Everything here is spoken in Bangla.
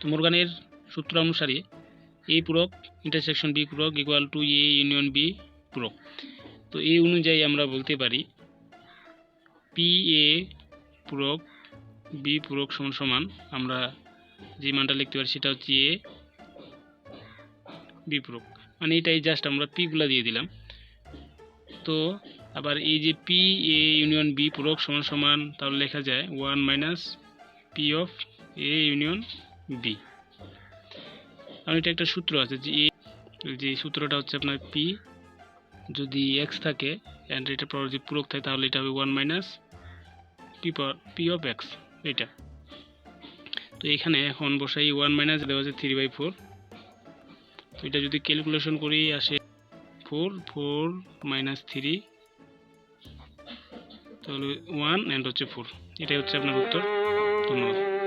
তো মোরগানের সূত্র অনুসারে এ পূরক ইন্টারসেকশন বি পূরক equal to A union B পূরক। তো এই অনুযায়ী আমরা বলতে পারি পি এ পূরক বি পূরক সমান সমান আমরা যে মানটা লিখতে পারি সেটা হচ্ছে এ বি পূরক। মানে এটাই জাস্ট আমরা পিগুলা দিয়ে দিলাম। তো আবার এই যে পি এ ইউনিয়ন বি পূরক সমান সমান তাহলে লেখা যায় one minus P of A union B কারণ এটা একটা সূত্র আছে যে এ যে সূত্রটা হচ্ছে আপনার পি যদি এক্স থাকে অ্যান্ড এটা যদি পূরক থাকে, তাহলে এটা হবে one minus P P of X এটা। তো এখানে এখন বসাই ওয়ান মাইনাস দেওয়া আছে থ্রি বাই ফোর তো এটা যদি ক্যালকুলেশন করি, আসে ফোর ফোর মাইনাস থ্রি তাহলে ওয়ান অ্যান্ড হচ্ছে ফোর এটাই হচ্ছে আপনার উত্তর। ধন্যবাদ।